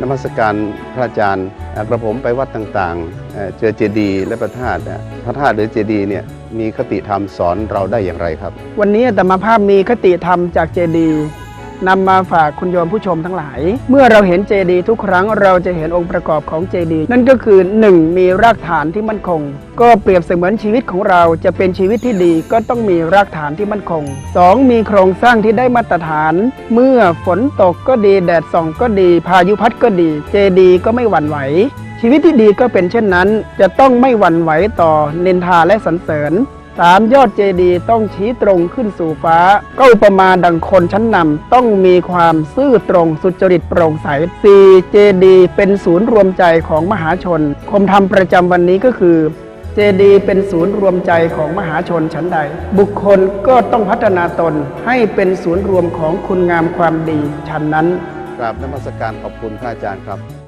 นมัสการพระอาจารย์กระผมไปวัดต่างๆ เจอเจดีย์และพระธาตุพระธาตุหรือเจดีย์เนี่ยมีคติธรรมสอนเราได้อย่างไรครับ วันนี้ธรรมาภาพมีคติธรรมจากเจดีย์ นำมาฝากคุณโยมผู้ชมทั้งหลาย เมื่อเราเห็นเจดีย์ทุกครั้งเราจะเห็นองค์ประกอบของเจดีย์นั่นก็คือ 1. มีรากฐานที่มั่นคง ก็เปรียบเสมือนชีวิตของเราจะเป็นชีวิตที่ดีก็ต้องมีรากฐานที่มั่นคง 2. มีโครงสร้างที่ได้มาตรฐาน เมื่อฝนตกก็ดีแดดส่องก็ดี พายุพัดก็ดี เจดีย์ก็ไม่หวั่นไหวชีวิตที่ดีก็เป็นเช่นนั้น จะต้องไม่หวั่นไหวต่อนินทาและสรรเสริญ สามยอดเจดีย์ต้องชี้ตรงขึ้นสู่ฟ้า ก็อุปมาดังคนชั้นนำต้องมีความซื่อตรงสุจริตโปร่งใสสี่เจดีย์เป็นศูนย์รวมใจของมหาชน คมธรรมประจำวันนี้ก็คือเจดีย์เป็นศูนย์รวมใจของมหาชนชั้นใด บุคคลก็ต้องพัฒนาตนให้เป็นศูนย์รวมของคุณงามความดีชั้นนั้นกราบนมัสการขอบคุณพระอาจารย์ครับ